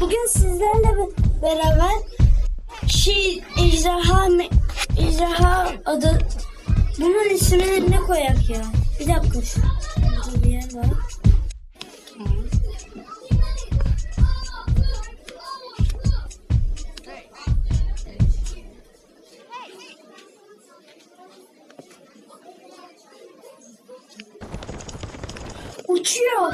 Bugün sizlerle be- beraber şey ejderha ejderha adı bunun ismini ne koyak ya? Bir dakika bir yer var. Uçuyor.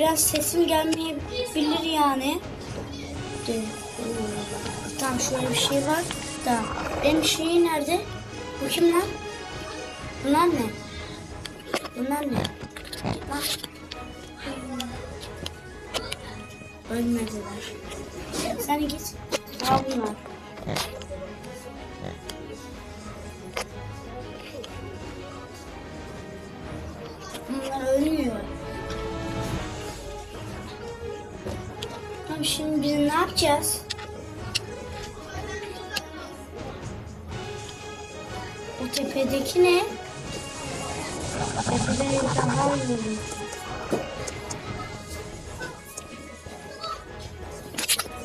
Biraz sesim gelmeyebilir yani. Tamam şöyle bir şey var da benim şeyi nerede? Bu kim lan? Bunlar ne? Bunlar ne? Bak. Ölmediler. Sen git. Al. Bunlar yapacağız? O tepedeki ne? Tepede daha iyi.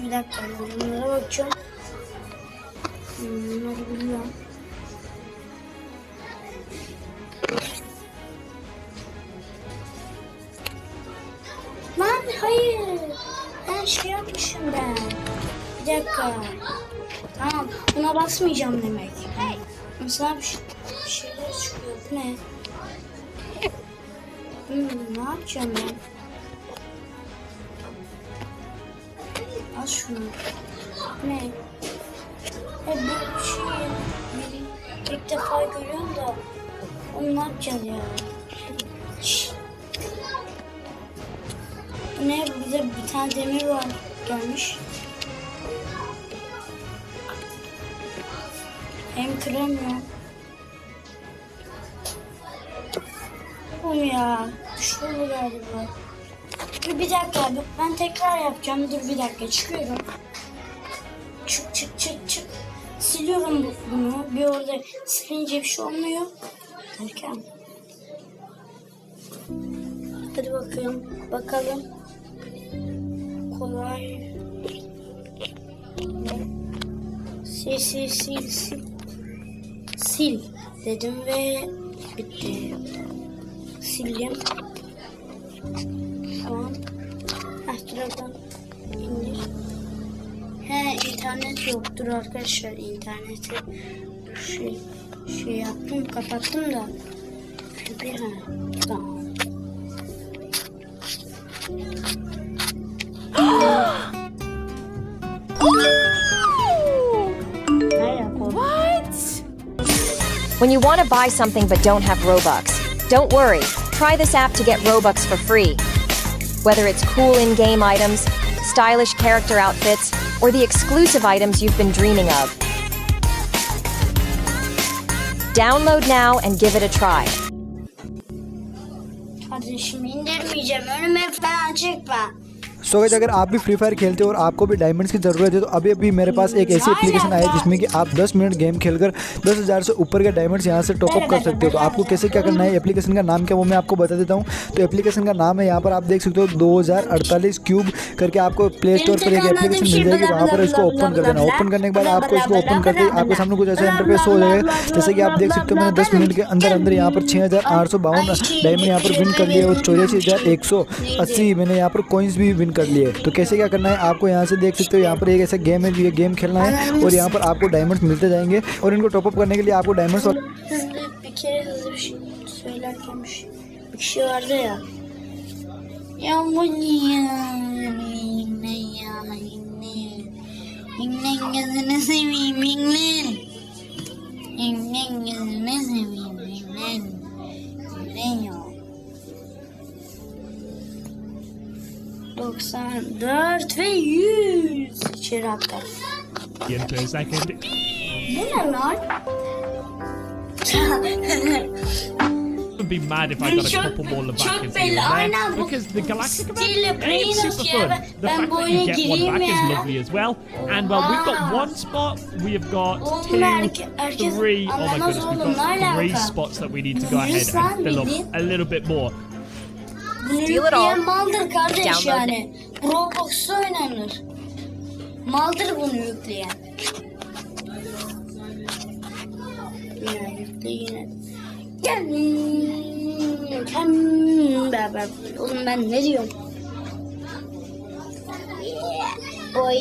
Bir dakika bunlara bakacağım. Hmm, Bunları biliyorum. Dakika. Tamam buna basmayacağım demek. Mesela bir, şey- bir şeyler çıkıyor. Bu ne? Hmm, ne yapacağım ben? Al şunu. Ne? E bu şey ilk defa görüyorum da onu ne yapacağız ya? Ne? Bize bir tane demir var gelmiş. Hem kıramıyor. Oğlum ya. Düşüyor galiba. Dur bir dakika. Ben tekrar yapacağım. Dur bir dakika. Çıkıyorum. Çık çık çık çık. Siliyorum bu- bunu. Bir orada silince bir şey olmuyor. Derken. Hadi bakalım. Bakalım. Kolay. Sil sil sil sil. Sil dedim ve bitti. Sildim. Şu an. Duradan indir. He internet yoktur arkadaşlar interneti. Şey, şey yaptım kapattım da. Bir ha. Tamam. When you want to buy something but don't have Robux, don't worry. Try this app to get Robux for free. Whether it's cool in game items, stylish character outfits, or the exclusive items you've been dreaming of. Download now and give it a try. सो so, अगर आप भी free fire खेलते हो और आपको भी डायमंड्स की ज़रूरत है तो अभी अभी मेरे पास एक ऐसी एप्लीकेशन आई है जिसमें कि आप 10 मिनट गेम खेलकर 10,000 से ऊपर के डायमंड्स यहाँ से टॉपअप कर सकते हो। तो आपको कैसे क्या करना है? एप्लीकेशन का नाम क्या वो मैं आपको बता देता हूँ। तो एप्लीकेशन का नाम है यहाँ पर आप देख सकते हो दो हज़ार अड़तालीस क्यूब करके आपको प्ले स्टोर पर एक एप्लीकेशन मिल जाएगी। वहाँ पर इसको ओपन कर देना। ओपन करने के बाद आपको इसको ओपन करके आपके सामने कुछ ऐसा इंटरफेस हो जाएगा। जैसे कि आप देख सकते हो मैंने दस मिनट के अंदर अंदर यहाँ पर छः हज़ार आठ सौ बावन डायमंड यहाँ पर विन कर लिए और चौरासी हज़ार एक सौ अस्सी मैंने यहाँ पर कॉइन्स भी विन कर लिए तो कैसे क्या करना है आपको यहाँ से देख सकते हो यहाँ पर एक ऐसा गेम है ये गेम खेलना है और यहाँ पर आपको डायमंड्स मिलते जाएँगे और इनको टॉपअप करने के लिए आपको डायमंड्स और 94 ve 100 içeri atlar. in for a second. Bu ne lan? I'd be mad if I got a couple more çok Levakas belli, here and aynen there because the Galactic event it's super fun. The fact that you get one back is lovely as well. And well, we've got one spot. We have got two, three. Oh my goodness, we've got three spots that we need to go ahead and fill up a little bit more. Bunu Steal it all. maldır kardeş Download yani. Roblox'ta oynanır. Maldır bunu yükleyen. Yine yükle yine. Gel. Hem ben, ben, oğlum ben ne diyorum? Oy.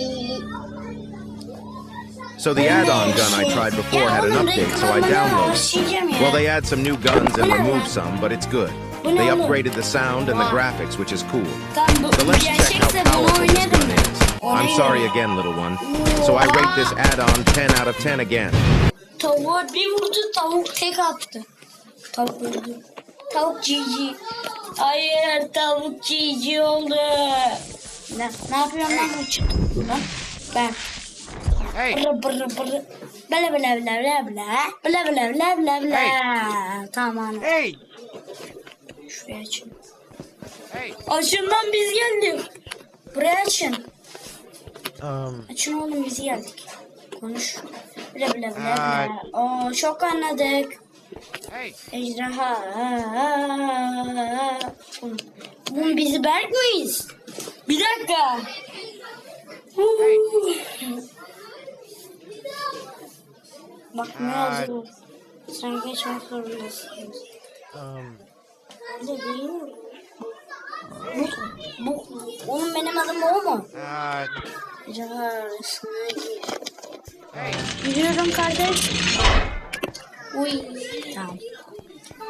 So the add-on gun I tried before had an update, so I downloaded. it. Well, they add some new guns and remove some, but it's good. They upgraded the sound and the graphics, which is cool. Tamam bu So let's check how gerçekse bunu powerful this gun is. I'm sorry again, little one. So I rate this add-on 10 out of 10 again. Tavuğa bir vurdu tavuk tek attı. Tavuk öldü. Tavuk cici. Hayır tavuk cici oldu. Ne, ne yapıyorum lan bu buradan? Ben. Hey, Bırı bırı bırı. Bla bla bla bla bla. Bla bla bla bla bla. Tamam. hey, Şuraya açın. hey. Açın lan biz geldik. Buraya açın. Um, Açın oğlum biz geldik. Konuş. Bla bla bla bla. Oo çok anladık. hey. Ejderha. Oğlum bizi Berk miyiz? Bir dakika. Bak ne yazıyor. Sen geçmek zorundasın. Um? Bu, Bu, oğlum benim adım o mu? Acaba arasına gir. Giriyorum kardeş. Uy. Tamam.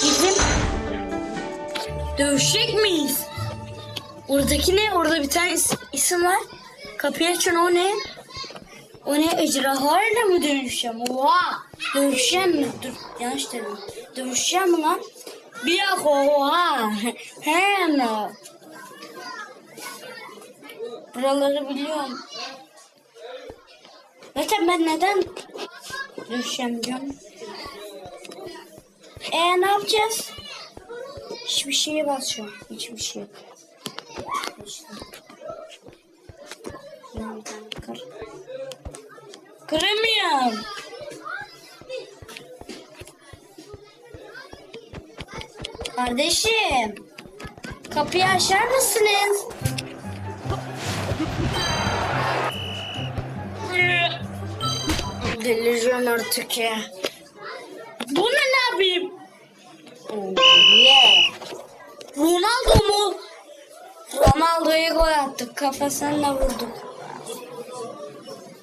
Girdim. Dövüşecek miyiz? Oradaki ne? Orada bir tane is- isim var. Kapıyı açın o ne? O ne? Ejderhalarla mı dövüşeceğim? Oha! Dövüşeceğim mi? Dur yanlış dedim. Dövüşeceğim mi lan? Bir dakika oha! He mi? Buraları biliyorum. Zaten ben. E ne yapacağız? Hiçbir şeye basıyorum. Hiçbir şey. Kır? Kıramıyorum. Kardeşim. Kapıyı açar mısınız? Delireceğim artık ya. Bu ne ne yapayım? Oh yeah. Ronaldo mu? Ronaldo'yu gol attık. Kafasına vurduk.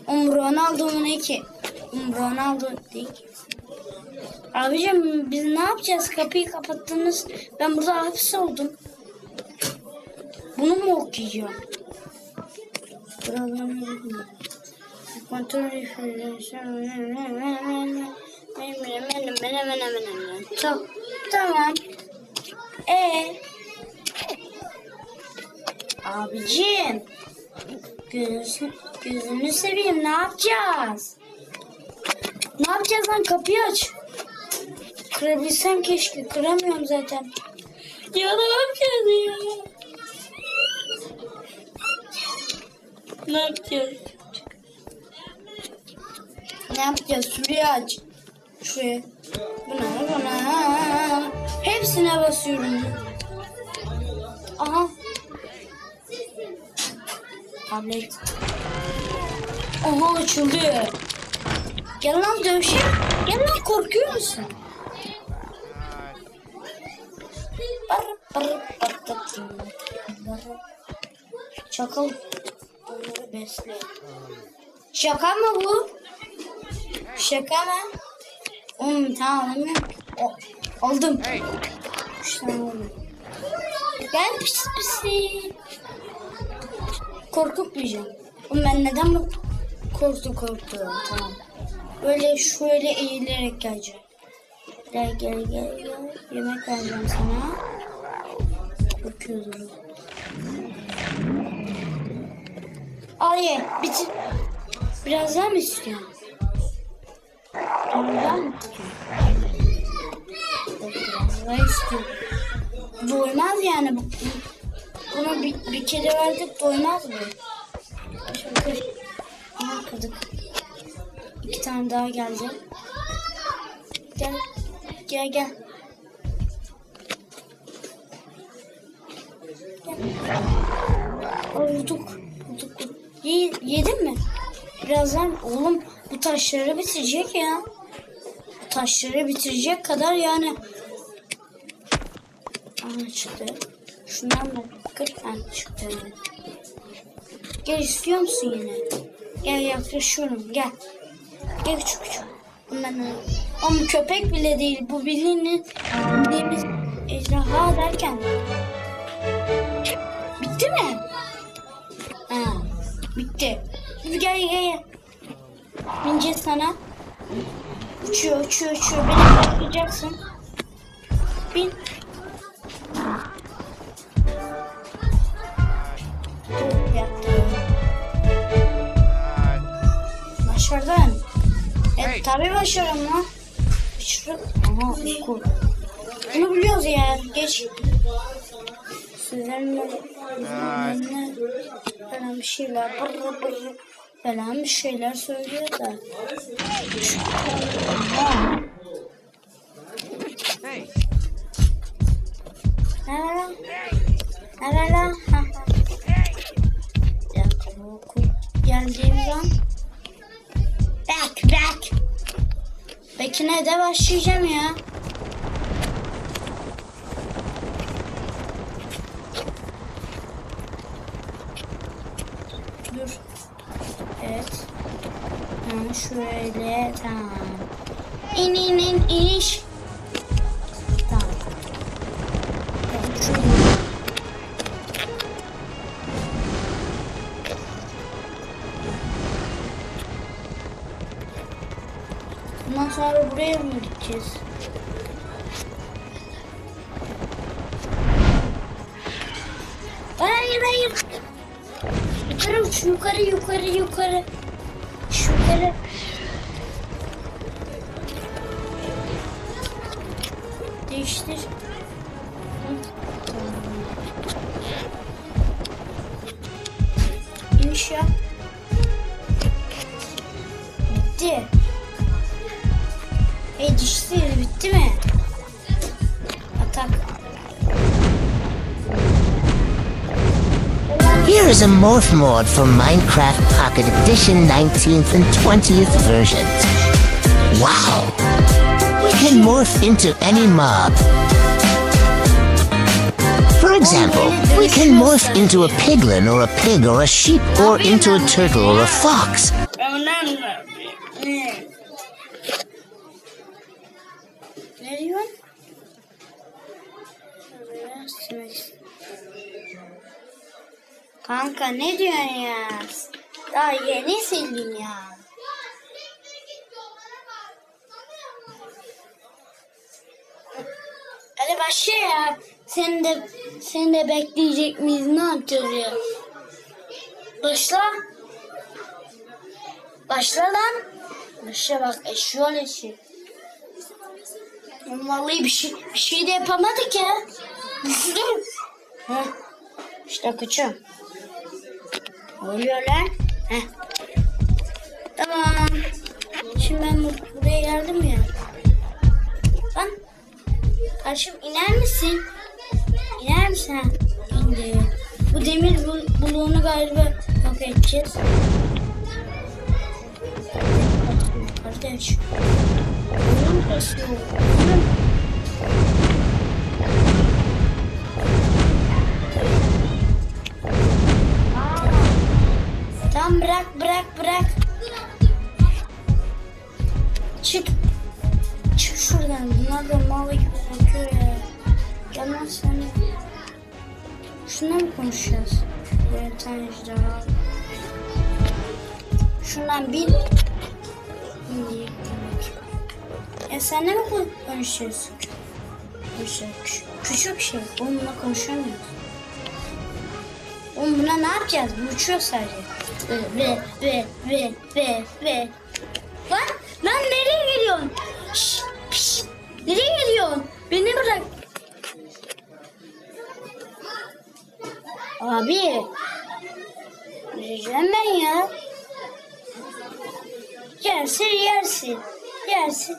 Um Ronaldo mu ne ki? Um Ronaldo değil ki. Abicim biz ne yapacağız? Kapıyı kapattınız. Ben burada hapis oldum. Bunu mu okuyacağım? Buralarını bilmiyorum. Kontrol Tamam. Tamam. E Abicim. Gözünü, gözünü seveyim ne yapacağız? Ne yapacağız lan kapıyı aç. Kırabilsem keşke kıramıyorum zaten. Ya ne yapacağız ya? Ne yapacağız? Ne yapacağız? Şurayı aç. Şuraya. Buna buna. Hepsine basıyorum. Aha. Tablet. Aha açıldı. Gel lan dövüşelim. Gel lan korkuyor musun? Çakal. Onları besle. Şaka mı bu? Şaka mı? Oğlum tamam anlamıyorum. O, aldım. Üç tane oldu. Gel pis pisi. Korkutmayacağım. Oğlum ben neden bu korktu korktu. Tamam. Böyle şöyle eğilerek geleceğim. Gel gel gel gel. Yemek vereceğim sana. Bakıyoruz. Al ye. Bitir. Biraz daha mı istiyorsun? Biraz daha mı istiyorsun? Biraz daha istiyorum. Doymaz yani. bu- Buna bir, bir kere verdik doymaz mı? Şöyle. Aha kırdık. İki tane daha geldi. Gel. Gel gel. Gel. Vurduk. Ye, yedin mi? Birazdan oğlum bu taşları bitirecek ya. Bu taşları bitirecek kadar yani. Aha çıktı. Şundan da kır. Ha çıktı. Gel istiyor musun yine? Gel yaklaşıyorum gel. Gel küçük küçük. Bundan Ama köpek bile değil. Bu bildiğiniz, bildiğimiz ejderha derken. Bitti. Dur gel gel gel. Bineceğiz sana. Uçuyor uçuyor uçuyor. Beni bırakacaksın. Bin. Başardın. Evet tabii başarım lan. Şurada. Aha okul. Bunu biliyoruz ya. Geç. Sizlerle bizimle falan bir şeyler bırr bırr falan bir şeyler söylüyor da. Aha. Ne var lan? Ne var lan? Ha, ha. Bir dakika, bu okul geldiğim zaman Back back. Peki ne de başlayacağım ya. Şöyle tamam. İn in in iniş. Tamam. Evet. Bundan sonra buraya mı gideceğiz? Hayır hayır. Yukarı yukarı yukarı yukarı. Şu Yukarı. Değiştir. İniş yap. Bitti. E dişleri bitti mi? Atak. Here is a morph mod for Minecraft Pocket Edition 19th and 20th versions. Wow! Can morph into any mob. For example, we can morph into a piglin or a pig or a sheep or into a turtle or a fox. Kanka ne diyorsun ya? Daha yeni ya. Başla ya. Seni de seni de bekleyecek miyiz? Ne yapacağız ya? Başla. Başla lan. Başla bak eşyol eşi. Vallahi bir şey, bir şey de yapamadık ya. Dur. Heh. İşte kıçım. Oluyor lan? Heh. Tamam. Şimdi ben bu- buraya geldim ya. Karşım iner misin? İner misin? Ha. Bu demir bul bloğunu galiba yok edeceğiz. Kardeş. Oyun kasıyor. Tamam bırak bırak bırak. Çık. Çık şuradan. Bunlar da mal gibi. Lan sen de. Şundan mı konuşacağız? Bir tane ejderha. Şundan. Bin Ya sen ne mi kon- konuşuyorsun? Konuşuyor. Küçük, küçük şey. Onunla konuşamıyoruz. Oğlum buna ne yapacağız? Bu uçuyor sadece. Ve ve ve ve ve. Lan lan nereye gidiyorsun? Şşş, şşş. Nereye gidiyorsun? Beni bırak. Abi. Yiyeceğim ben ya. Yersin yersin. Yersin.